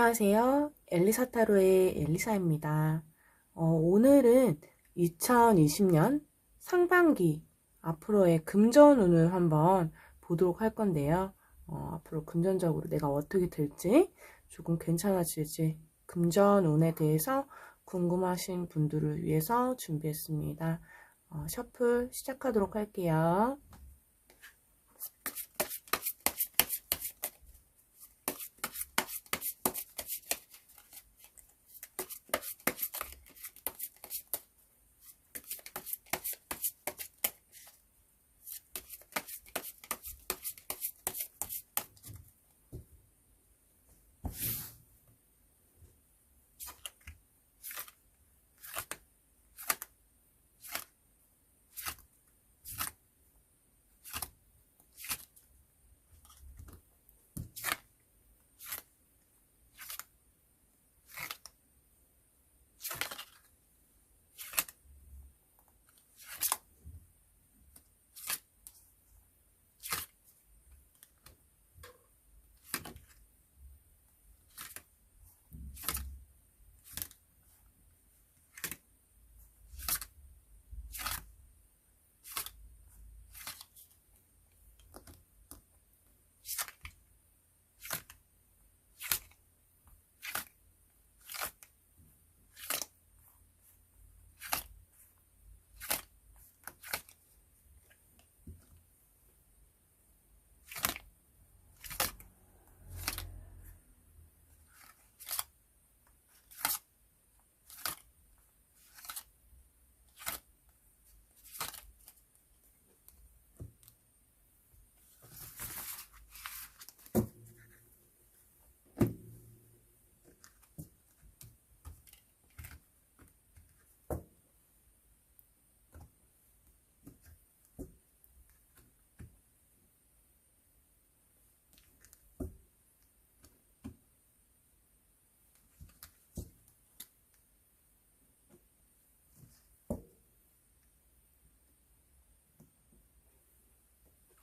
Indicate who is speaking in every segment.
Speaker 1: 안녕하세요. 엘리사 타로의 엘리사입니다. 어, 오늘은 2020년 상반기 앞으로의 금전운을 한번 보도록 할 건데요. 어, 앞으로 금전적으로 내가 어떻게 될지 조금 괜찮아질지 금전운에 대해서 궁금하신 분들을 위해서 준비했습니다. 어, 셔플 시작하도록 할게요.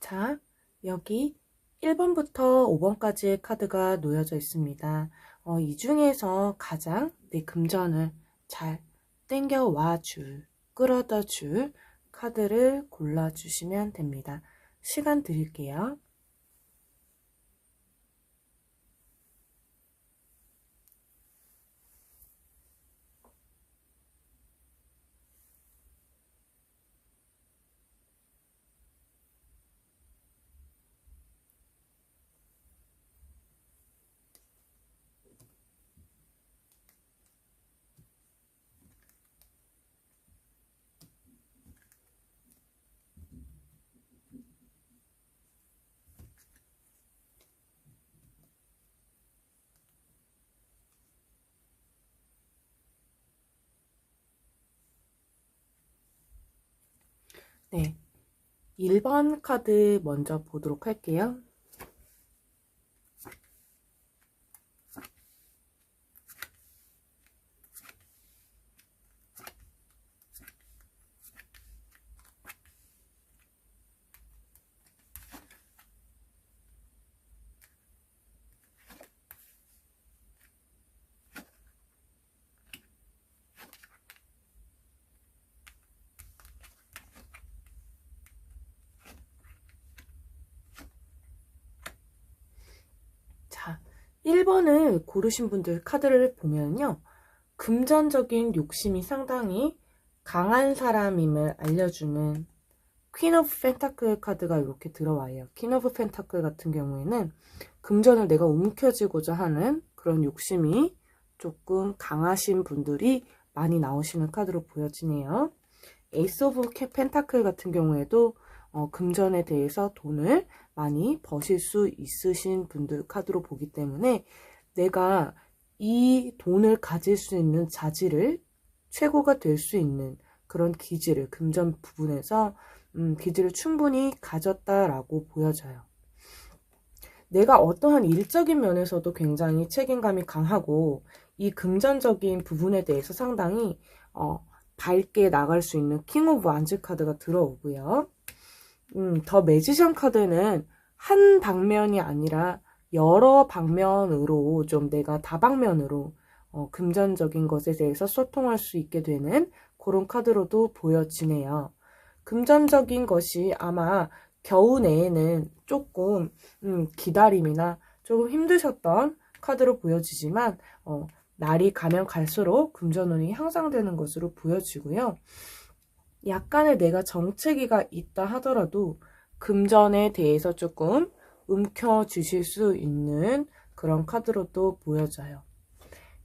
Speaker 1: 자, 여기 1번부터 5번까지의 카드가 놓여져 있습니다. 어, 이 중에서 가장 내 금전을 잘 땡겨와 줄, 끌어다 줄 카드를 골라주시면 됩니다. 시간 드릴게요. 네. 1번 카드 먼저 보도록 할게요. 자, 1번을 고르신 분들 카드를 보면요. 금전적인 욕심이 상당히 강한 사람임을 알려주는 퀸 오브 펜타클 카드가 이렇게 들어와요. 퀸 오브 펜타클 같은 경우에는 금전을 내가 움켜쥐고자 하는 그런 욕심이 조금 강하신 분들이 많이 나오시는 카드로 보여지네요. 에이스 오브 펜타클 같은 경우에도 어, 금전에 대해서 돈을 많이 버실 수 있으신 분들 카드로 보기 때문에 내가 이 돈을 가질 수 있는 자질을 최고가 될 수 있는 그런 기질을 금전 부분에서 음, 기질을 충분히 가졌다라고 보여져요. 내가 어떠한 일적인 면에서도 굉장히 책임감이 강하고 이 금전적인 부분에 대해서 상당히 어, 밝게 나갈 수 있는 킹 오브 안즈 카드가 들어오고요. 음, 더 매지션 카드는 한 방면이 아니라 여러 방면으로 좀 내가 다방면으로 어, 금전적인 것에 대해서 소통할 수 있게 되는 그런 카드로도 보여지네요. 금전적인 것이 아마 겨우 내에는 조금 음, 기다림이나 조금 힘드셨던 카드로 보여지지만 어, 날이 가면 갈수록 금전운이 향상되는 것으로 보여지고요. 약간의 내가 정체기가 있다 하더라도 금전에 대해서 조금 움켜쥐실 수 있는 그런 카드로도 보여져요.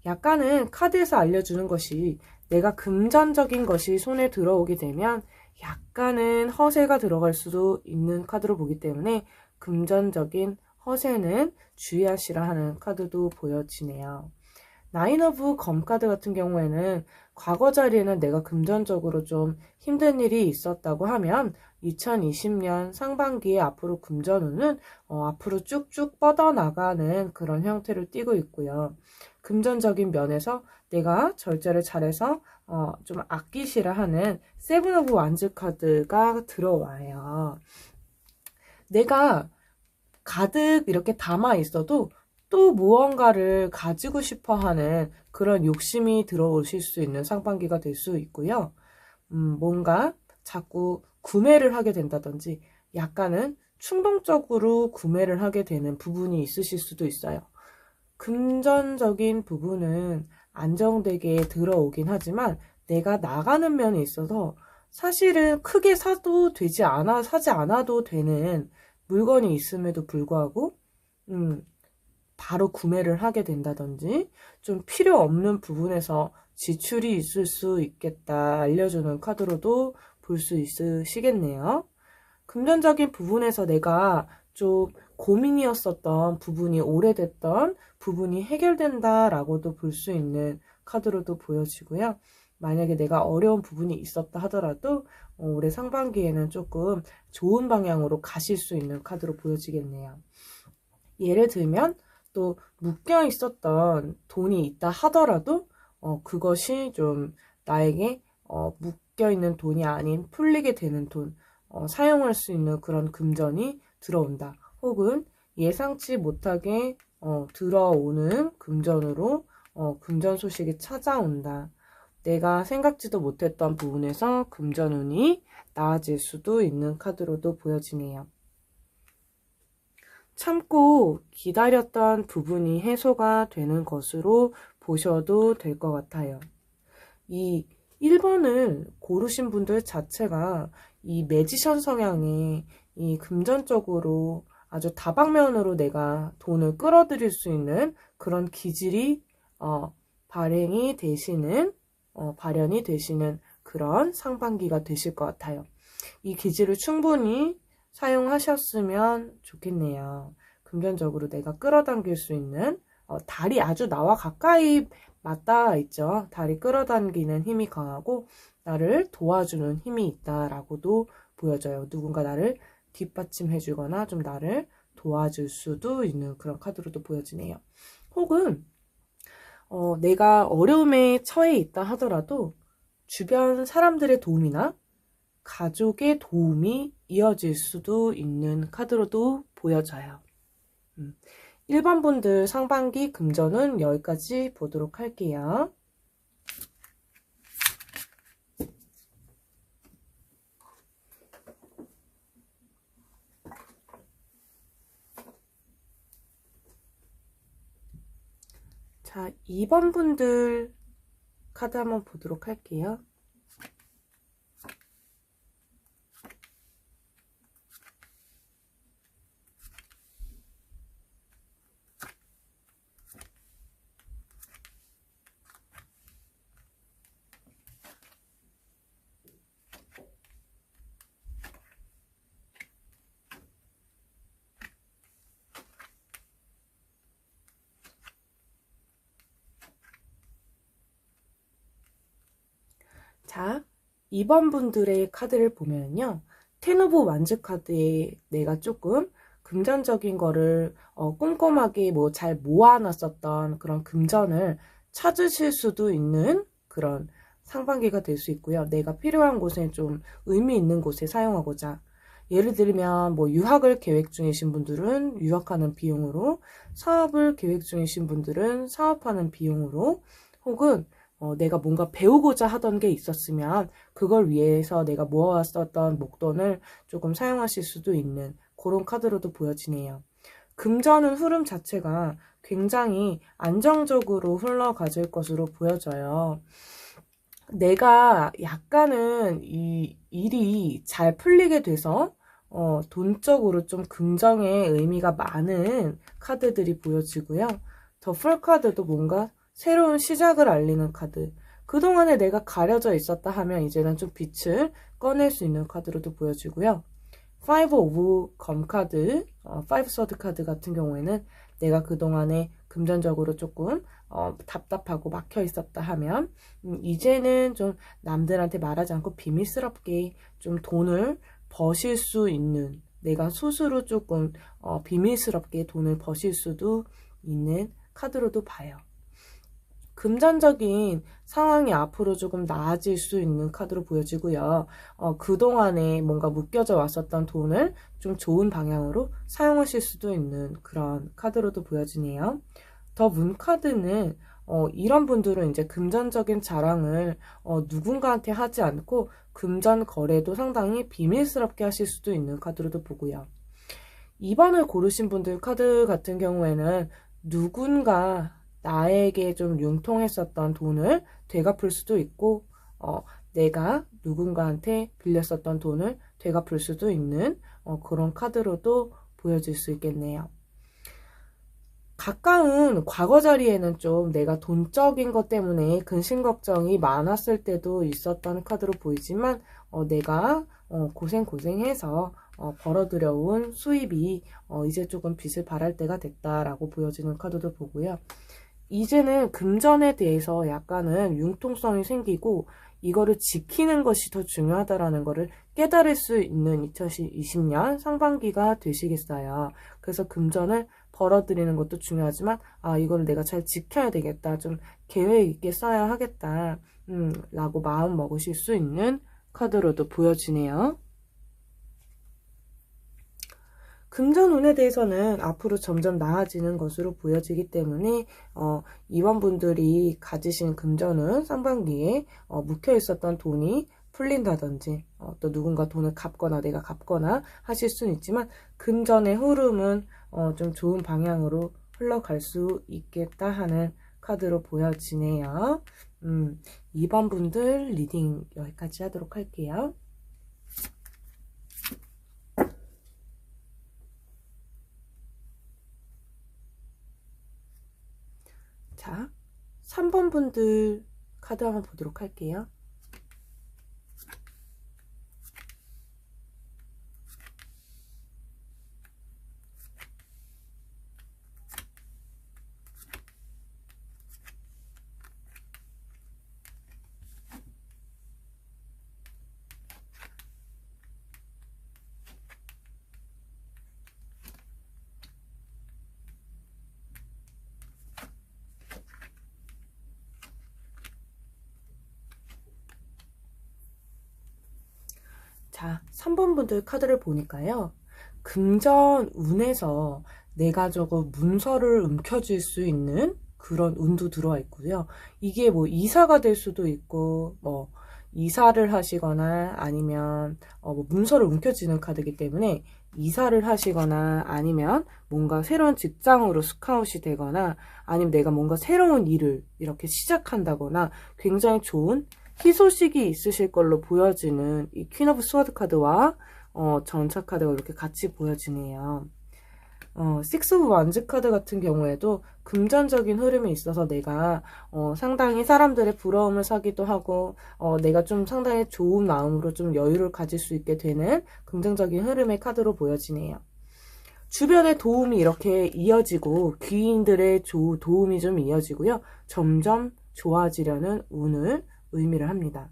Speaker 1: 약간은 카드에서 알려주는 것이 내가 금전적인 것이 손에 들어오게 되면 약간은 허세가 들어갈 수도 있는 카드로 보기 때문에 금전적인 허세는 주의하시라 하는 카드도 보여지네요. 나인 오브 검 카드 같은 경우에는 과거 자리에는 내가 금전적으로 좀 힘든 일이 있었다고 하면 2020년 상반기에 앞으로 금전운은 어, 앞으로 쭉쭉 뻗어나가는 그런 형태를 띠고 있고요. 금전적인 면에서 내가 절제를 잘해서 어, 좀 아끼시라 하는 세븐 오브 완즈 카드가 들어와요. 내가 가득 이렇게 담아 있어도 또 무언가를 가지고 싶어 하는 그런 욕심이 들어오실 수 있는 상반기가 될 수 있고요. 음, 뭔가 자꾸 구매를 하게 된다든지 약간은 충동적으로 구매를 하게 되는 부분이 있으실 수도 있어요. 금전적인 부분은 안정되게 들어오긴 하지만 내가 나가는 면에 있어서 사실은 크게 사도 되지 않아, 사지 않아도 되는 물건이 있음에도 불구하고, 음, 바로 구매를 하게 된다든지, 좀 필요 없는 부분에서 지출이 있을 수 있겠다 알려주는 카드로도 볼 수 있으시겠네요. 금전적인 부분에서 내가 좀 고민이었었던 부분이 오래됐던 부분이 해결된다라고도 볼 수 있는 카드로도 보여지고요. 만약에 내가 어려운 부분이 있었다 하더라도 어, 올해 상반기에는 조금 좋은 방향으로 가실 수 있는 카드로 보여지겠네요. 예를 들면 또 묶여 있었던 돈이 있다 하더라도 어, 그것이 좀 나에게 어, 묶여 있는 돈이 아닌 풀리게 되는 돈, 어, 사용할 수 있는 그런 금전이 들어온다. 혹은 예상치 못하게 어, 들어오는 금전으로 어, 금전 소식이 찾아온다. 내가 생각지도 못했던 부분에서 금전운이 나아질 수도 있는 카드로도 보여지네요. 참고 기다렸던 부분이 해소가 되는 것으로 보셔도 될 것 같아요. 이 1번을 고르신 분들 자체가 이 매지션 성향의 이 금전적으로 아주 다방면으로 내가 돈을 끌어들일 수 있는 그런 기질이 어, 발행이 되시는 어, 발현이 되시는 그런 상반기가 되실 것 같아요. 이 기질을 충분히 사용하셨으면 좋겠네요. 금전적으로 내가 끌어당길 수 있는 어, 달이 아주 나와 가까이 맞닿아 있죠. 달이 끌어당기는 힘이 강하고 나를 도와주는 힘이 있다라고도 보여져요. 누군가 나를 뒷받침해 주거나 좀 나를 도와줄 수도 있는 그런 카드로도 보여지네요. 혹은 어, 내가 어려움에 처해 있다 하더라도 주변 사람들의 도움이나 가족의 도움이 이어질 수도 있는 카드로도 보여져요. 음, 1번 분들 상반기 금전은 여기까지 보도록 할게요. 자, 2번 분들 카드 한번 보도록 할게요. 자, 2번 분들의 카드를 보면요. 테너브 완즈 카드에 내가 조금 금전적인 거를 어, 꼼꼼하게 뭐 잘 모아놨었던 그런 금전을 찾으실 수도 있는 그런 상반기가 될 수 있고요. 내가 필요한 곳에 좀 의미 있는 곳에 사용하고자 예를 들면 뭐 유학을 계획 중이신 분들은 유학하는 비용으로, 사업을 계획 중이신 분들은 사업하는 비용으로, 혹은 어, 내가 뭔가 배우고자 하던 게 있었으면 그걸 위해서 내가 모아왔었던 목돈을 조금 사용하실 수도 있는 그런 카드로도 보여지네요. 금전은 흐름 자체가 굉장히 안정적으로 흘러가질 것으로 보여져요. 내가 약간은 이 일이 잘 풀리게 돼서 어, 돈적으로 좀 긍정의 의미가 많은 카드들이 보여지고요. 더 풀 카드도 뭔가 새로운 시작을 알리는 카드. 그동안에 내가 가려져 있었다 하면 이제는 좀 빛을 꺼낼 수 있는 카드로도 보여지고요. 5 오브 검 카드, 어, 5 서드 카드 같은 경우에는 내가 그동안에 금전적으로 조금 어, 답답하고 막혀 있었다 하면 음, 이제는 좀 남들한테 말하지 않고 비밀스럽게 좀 돈을 버실 수 있는 내가 스스로 조금 어, 비밀스럽게 돈을 버실 수도 있는 카드로도 봐요. 금전적인 상황이 앞으로 조금 나아질 수 있는 카드로 보여지고요. 어, 그동안에 뭔가 묶여져 왔었던 돈을 좀 좋은 방향으로 사용하실 수도 있는 그런 카드로도 보여지네요. 더 문 카드는 어, 이런 분들은 이제 금전적인 자랑을 어, 누군가한테 하지 않고 금전 거래도 상당히 비밀스럽게 하실 수도 있는 카드로도 보고요. 2번을 고르신 분들 카드 같은 경우에는 누군가 나에게 좀 융통했었던 돈을 되갚을 수도 있고, 어, 내가 누군가한테 빌렸었던 돈을 되갚을 수도 있는 어, 그런 카드로도 보여질 수 있겠네요. 가까운 과거 자리에는 좀 내가 돈적인 것 때문에 근심 걱정이 많았을 때도 있었던 카드로 보이지만 어, 내가 어, 고생 고생해서 어, 벌어들여온 수입이 어, 이제 조금 빚을 발할 때가 됐다라고 보여지는 카드도 보고요. 이제는 금전에 대해서 약간은 융통성이 생기고 이거를 지키는 것이 더 중요하다라는 것을 깨달을 수 있는 2020년 상반기가 되시겠어요. 그래서 금전을 벌어들이는 것도 중요하지만 아 이거를 내가 잘 지켜야 되겠다 좀 계획 있게 써야 하겠다 음, 라고 마음 먹으실 수 있는 카드로도 보여지네요. 금전운에 대해서는 앞으로 점점 나아지는 것으로 보여지기 때문에 어, 이원분들이 가지신 금전운 상반기에 어, 묵혀 있었던 돈이 풀린다든지 어, 또 누군가 돈을 갚거나 내가 갚거나 하실 수는 있지만 금전의 흐름은 어, 좀 좋은 방향으로 흘러갈 수 있겠다 하는 카드로 보여지네요. 음, 2번 분들 리딩 여기까지 하도록 할게요. 자, 3번 분들 카드 한번 보도록 할게요. 자, 3번 분들 카드를 보니까요. 금전 운에서 내가 저거 문서를 움켜쥘 수 있는 그런 운도 들어와 있고요. 이게 뭐 이사가 될 수도 있고, 뭐, 이사를 하시거나 아니면 어 뭐 문서를 움켜쥐는 카드이기 때문에 이사를 하시거나 아니면 뭔가 새로운 직장으로 스카웃이 되거나 아니면 내가 뭔가 새로운 일을 이렇게 시작한다거나 굉장히 좋은 희소식이 있으실 걸로 보여지는 이 퀸 오브 스워드 카드와 어, 전차 카드가 이렇게 같이 보여지네요. 어, 식스 오브 완즈 카드 같은 경우에도 금전적인 흐름이 있어서 내가 어, 상당히 사람들의 부러움을 사기도 하고 어, 내가 좀 상당히 좋은 마음으로 좀 여유를 가질 수 있게 되는 긍정적인 흐름의 카드로 보여지네요. 주변의 도움이 이렇게 이어지고 귀인들의 조, 도움이 좀 이어지고요. 점점 좋아지려는 운을 의미를 합니다.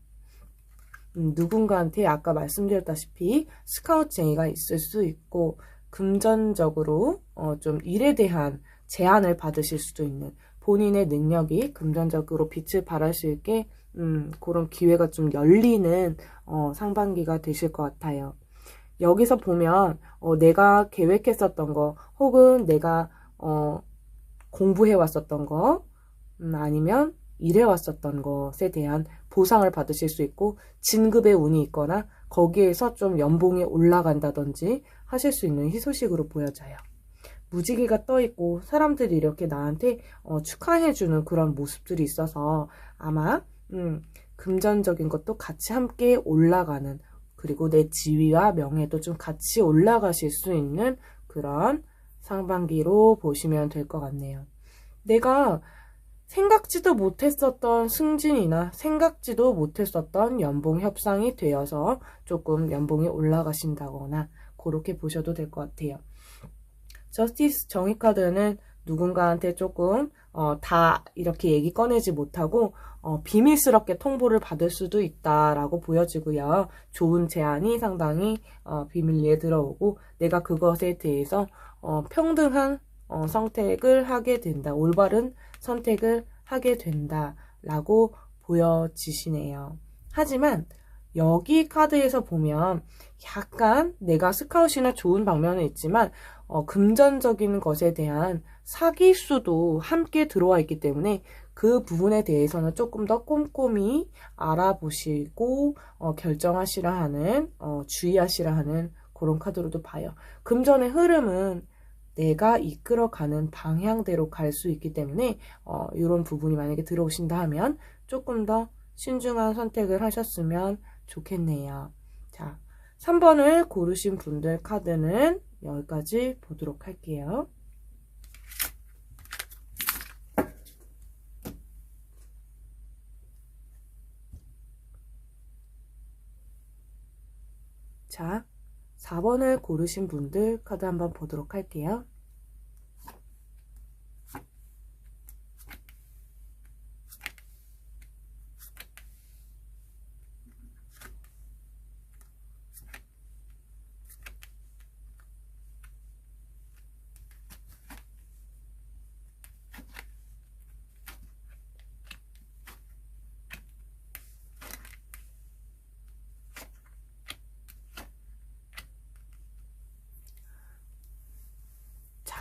Speaker 1: 음, 누군가한테 아까 말씀드렸다시피 스카우트쟁이가 있을 수 있고 금전적으로 어, 좀 일에 대한 제안을 받으실 수도 있는 본인의 능력이 금전적으로 빛을 발할 수 있게 음, 그런 기회가 좀 열리는 어, 상반기가 되실 것 같아요. 여기서 보면 어, 내가 계획했었던 거 혹은 내가 어, 공부해 왔었던 거 음, 아니면 일해 왔었던 것에 대한 보상을 받으실 수 있고 진급의 운이 있거나 거기에서 좀 연봉이 올라간다든지 하실 수 있는 희소식으로 보여져요. 무지개가 떠 있고 사람들이 이렇게 나한테 어, 축하해주는 그런 모습들이 있어서 아마 음, 금전적인 것도 같이 함께 올라가는 그리고 내 지위와 명예도 좀 같이 올라가실 수 있는 그런 상반기로 보시면 될 것 같네요. 내가 생각지도 못했었던 승진이나 생각지도 못했었던 연봉 협상이 되어서 조금 연봉이 올라가신다거나 그렇게 보셔도 될 것 같아요. 저스티스 정의 카드는 누군가한테 조금 어, 다 이렇게 얘기 꺼내지 못하고 어, 비밀스럽게 통보를 받을 수도 있다라고 보여지고요. 좋은 제안이 상당히 어, 비밀리에 들어오고 내가 그것에 대해서 어, 평등한 어, 선택을 하게 된다. 올바른 선택을 하게 된다라고 보여지시네요. 하지만 여기 카드에서 보면 약간 내가 스카웃이나 좋은 방면은 있지만 어, 금전적인 것에 대한 사기수도 함께 들어와 있기 때문에 그 부분에 대해서는 조금 더 꼼꼼히 알아보시고 어, 결정하시라 하는 어, 주의하시라 하는 그런 카드로도 봐요. 금전의 흐름은 내가 이끌어가는 방향대로 갈 수 있기 때문에 어, 이런 부분이 만약에 들어오신다 하면 조금 더 신중한 선택을 하셨으면 좋겠네요. 자, 3번을 고르신 분들 카드는 여기까지 보도록 할게요. 자, 4번을 고르신 분들 카드 한번 보도록 할게요.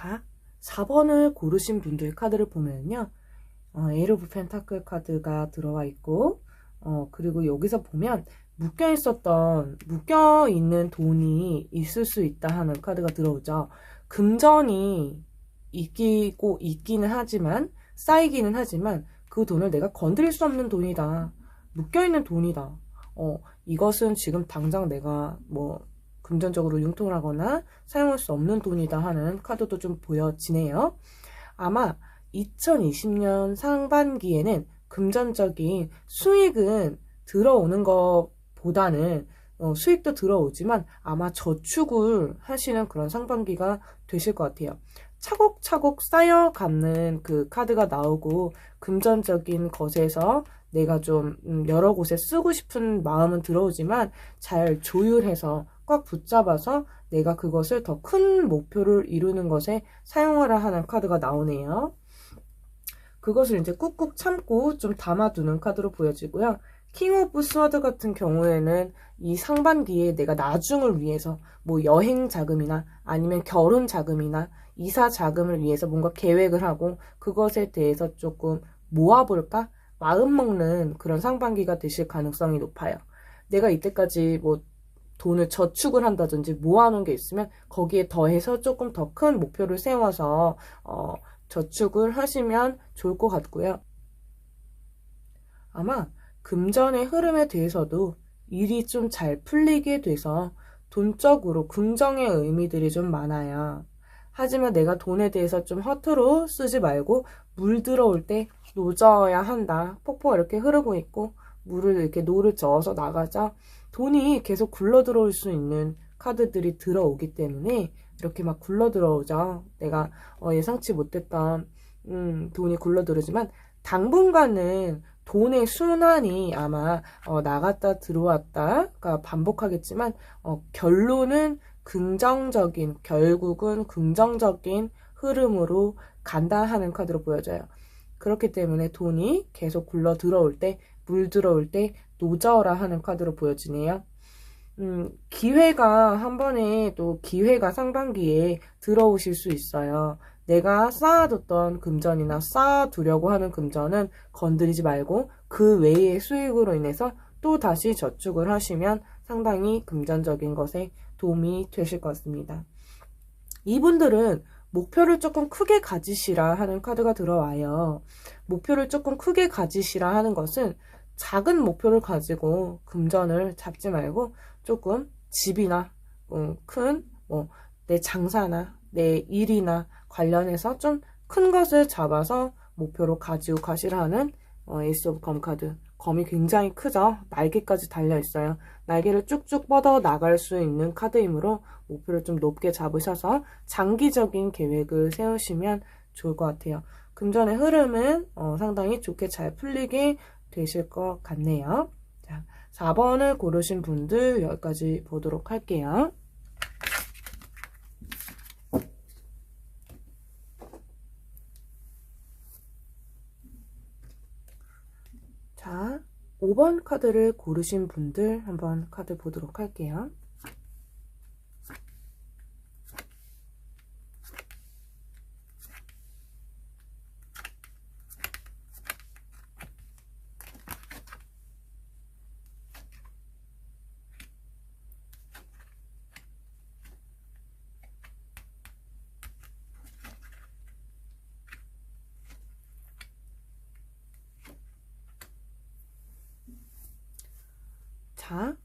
Speaker 1: 자, 4번을 고르신 분들 카드를 보면요. 어, 에이르 브 펜타클 카드가 들어와 있고, 어, 그리고 여기서 보면 묶여 있었던, 묶여 있는 돈이 있을 수 있다 하는 카드가 들어오죠. 금전이 있기고 있기는 하지만, 쌓이기는 하지만, 그 돈을 내가 건드릴 수 없는 돈이다. 묶여 있는 돈이다. 어, 이것은 지금 당장 내가 뭐 금전적으로 융통하거나 사용할 수 없는 돈이다 하는 카드도 좀 보여지네요. 아마 2020년 상반기에는 금전적인 수익은 들어오는 것보다는 어, 수익도 들어오지만 아마 저축을 하시는 그런 상반기가 되실 것 같아요. 차곡차곡 쌓여가는 그 카드가 나오고 금전적인 것에서 내가 좀 음, 여러 곳에 쓰고 싶은 마음은 들어오지만 잘 조율해서 꽉 붙잡아서 내가 그것을 더 큰 목표를 이루는 것에 사용하라 하는 카드가 나오네요. 그것을 이제 꾹꾹 참고 좀 담아두는 카드로 보여지고요. 킹 오브 스워드 같은 경우에는 이 상반기에 내가 나중을 위해서 뭐 여행 자금이나 아니면 결혼 자금이나 이사 자금을 위해서 뭔가 계획을 하고 그것에 대해서 조금 모아볼까? 마음 먹는 그런 상반기가 되실 가능성이 높아요. 내가 이때까지 뭐 돈을 저축을 한다든지 모아놓은 게 있으면 거기에 더해서 조금 더 큰 목표를 세워서 어, 저축을 하시면 좋을 것 같고요. 아마 금전의 흐름에 대해서도 일이 좀 잘 풀리게 돼서 돈적으로 긍정의 의미들이 좀 많아요. 하지만 내가 돈에 대해서 좀 허투루 쓰지 말고 물 들어올 때 노져야 한다. 폭포가 이렇게 흐르고 있고 물을 이렇게 노를 저어서 나가자 돈이 계속 굴러 들어올 수 있는 카드들이 들어오기 때문에 이렇게 막 굴러 들어오죠. 내가 어, 예상치 못했던 음, 돈이 굴러 들어오지만 당분간은 돈의 순환이 아마 어, 나갔다 들어왔다가 반복하겠지만 어, 결론은 긍정적인 결국은 긍정적인 흐름으로 간다 하는 카드로 보여져요. 그렇기 때문에 돈이 계속 굴러 들어올 때, 물 들어올 때 노저라 하는 카드로 보여지네요. 음, 기회가 한 번에 또 기회가 상반기에 들어오실 수 있어요. 내가 쌓아뒀던 금전이나 쌓아두려고 하는 금전은 건드리지 말고 그 외의 수익으로 인해서 또 다시 저축을 하시면 상당히 금전적인 것에 도움이 되실 것 같습니다. 이분들은 목표를 조금 크게 가지시라 하는 카드가 들어와요. 목표를 조금 크게 가지시라 하는 것은 작은 목표를 가지고 금전을 잡지 말고 조금 집이나 음, 큰뭐내 장사나 내 일이나 관련해서 좀 큰 것을 잡아서 목표로 가지고 가시라는 어, 에이스 오브 검 카드. 검이 굉장히 크죠? 날개까지 달려있어요. 날개를 쭉쭉 뻗어 나갈 수 있는 카드이므로 목표를 좀 높게 잡으셔서 장기적인 계획을 세우시면 좋을 것 같아요. 금전의 흐름은 어, 상당히 좋게 잘 풀리게 되실 것 같네요. 자, 4번을 고르신 분들 여기까지 보도록 할게요. 자, 5번 카드를 고르신 분들 한번 카드 보도록 할게요. 자,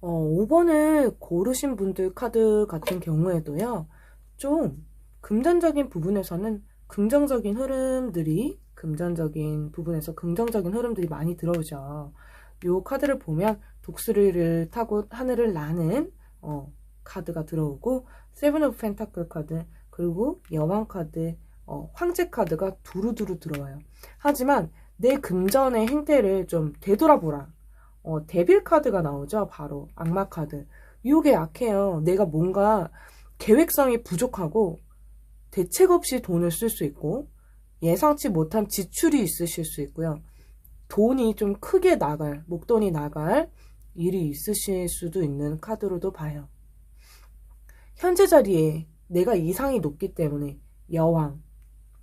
Speaker 1: 어, 5번을 고르신 분들 카드 같은 경우에도요, 좀 금전적인 부분에서는 긍정적인 흐름들이, 금전적인 부분에서 긍정적인 흐름들이 많이 들어오죠. 요 카드를 보면 독수리를 타고 하늘을 나는 어, 카드가 들어오고 세븐 오브 펜타클 카드 그리고 여왕 카드 어, 황제 카드가 두루두루 들어와요. 하지만 내 금전의 행태를 좀 되돌아보라. 어, 데빌 카드가 나오죠. 바로 악마 카드. 이게 약해요. 내가 뭔가 계획성이 부족하고 대책 없이 돈을 쓸 수 있고 예상치 못한 지출이 있으실 수 있고요. 돈이 좀 크게 나갈, 목돈이 나갈 일이 있으실 수도 있는 카드로도 봐요. 현재 자리에 내가 이상이 높기 때문에 여왕,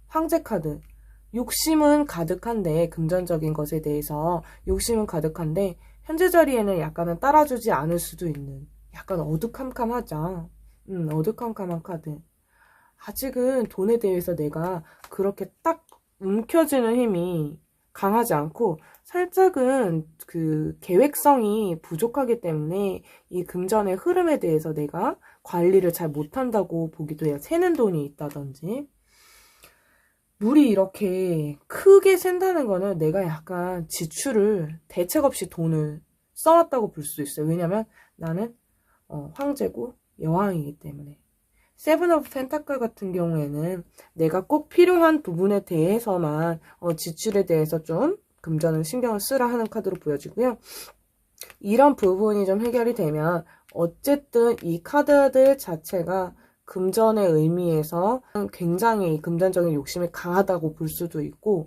Speaker 1: 황제 카드, 욕심은 가득한데 금전적인 것에 대해서 욕심은 가득한데 현재 자리에는 약간은 따라주지 않을 수도 있는 약간 어두캄캄하죠. 음, 어두캄캄한 카드. 아직은 돈에 대해서 내가 그렇게 딱 움켜쥐는 힘이 강하지 않고 살짝은 그 계획성이 부족하기 때문에 이 금전의 흐름에 대해서 내가 관리를 잘 못한다고 보기도 해요. 새는 돈이 있다든지. 물이 이렇게 크게 샌다는 거는 내가 약간 지출을 대책 없이 돈을 써왔다고 볼 수 있어요. 왜냐면 나는 어, 황제고 여왕이기 때문에. 세븐 오브 펜타클 같은 경우에는 내가 꼭 필요한 부분에 대해서만 어, 지출에 대해서 좀 금전을 신경을 쓰라 하는 카드로 보여지고요. 이런 부분이 좀 해결이 되면 어쨌든 이 카드들 자체가 금전의 의미에서 굉장히 금전적인 욕심이 강하다고 볼 수도 있고,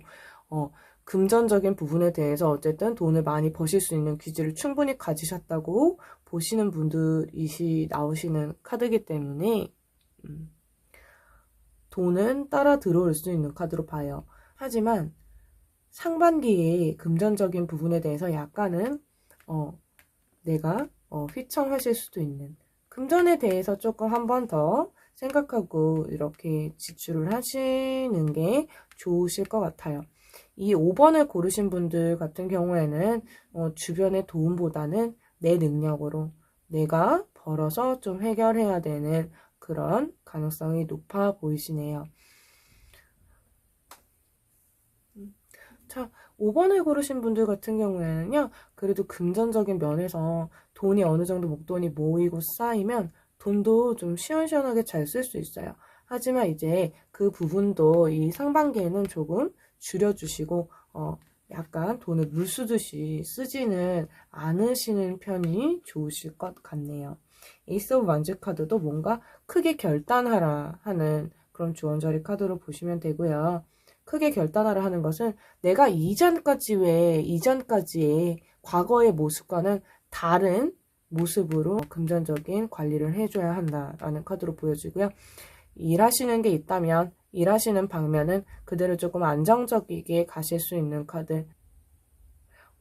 Speaker 1: 어, 금전적인 부분에 대해서 어쨌든 돈을 많이 버실 수 있는 기질을 충분히 가지셨다고 보시는 분들이 나오시는 카드이기 때문에, 음, 돈은 따라 들어올 수 있는 카드로 봐요. 하지만 상반기에 금전적인 부분에 대해서 약간은, 어, 내가, 어, 휘청하실 수도 있는 금전에 대해서 조금 한 번 더 생각하고 이렇게 지출을 하시는 게 좋으실 것 같아요. 이 5번을 고르신 분들 같은 경우에는 어, 주변의 도움보다는 내 능력으로 내가 벌어서 좀 해결해야 되는 그런 가능성이 높아 보이시네요. 자, 5번을 고르신 분들 같은 경우에는요, 그래도 금전적인 면에서 돈이 어느 정도 목돈이 모이고 쌓이면 돈도 좀 시원시원하게 잘 쓸 수 있어요. 하지만 이제 그 부분도 이 상반기에는 조금 줄여주시고, 어, 약간 돈을 물 쓰듯이 쓰지는 않으시는 편이 좋으실 것 같네요. 에이스 오브 완즈 카드도 뭔가 크게 결단하라 하는 그런 주원자리 카드로 보시면 되고요. 크게 결단하라 하는 것은 내가 이전까지 왜 이전까지의 과거의 모습과는 다른 모습으로 금전적인 관리를 해줘야 한다라는 카드로 보여지고요. 일하시는 게 있다면 일하시는 방면은 그대로 조금 안정적이게 가실 수 있는 카드.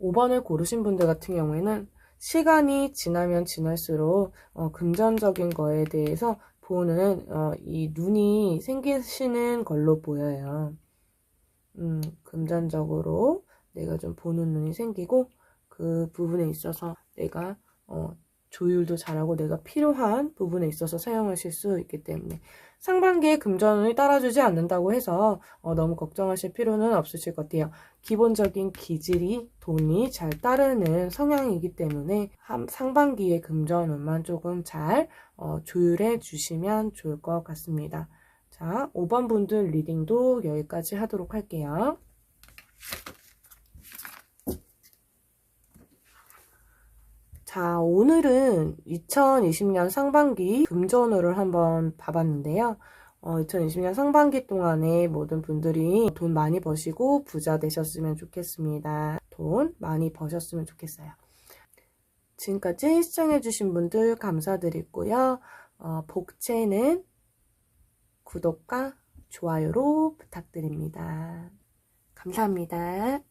Speaker 1: 5번을 고르신 분들 같은 경우에는 시간이 지나면 지날수록 어, 금전적인 거에 대해서 보는 어, 이 눈이 생기시는 걸로 보여요. 음, 금전적으로 내가 좀 보는 눈이 생기고 그 부분에 있어서 내가 어, 조율도 잘하고 내가 필요한 부분에 있어서 사용하실 수 있기 때문에 상반기에 금전운이 따라주지 않는다고 해서 어, 너무 걱정하실 필요는 없으실 것 같아요. 기본적인 기질이 돈이 잘 따르는 성향이기 때문에 한- 상반기에 금전운만 조금 잘 어, 조율해 주시면 좋을 것 같습니다. 자, 5번 분들 리딩도 여기까지 하도록 할게요. 자, 오늘은 2020년 상반기 금전운을 한번 봐봤는데요. 어, 2020년 상반기 동안에 모든 분들이 돈 많이 버시고 부자 되셨으면 좋겠습니다. 돈 많이 버셨으면 좋겠어요. 지금까지 시청해주신 분들 감사드리고요. 어, 복채는 구독과 좋아요로 부탁드립니다. 감사합니다.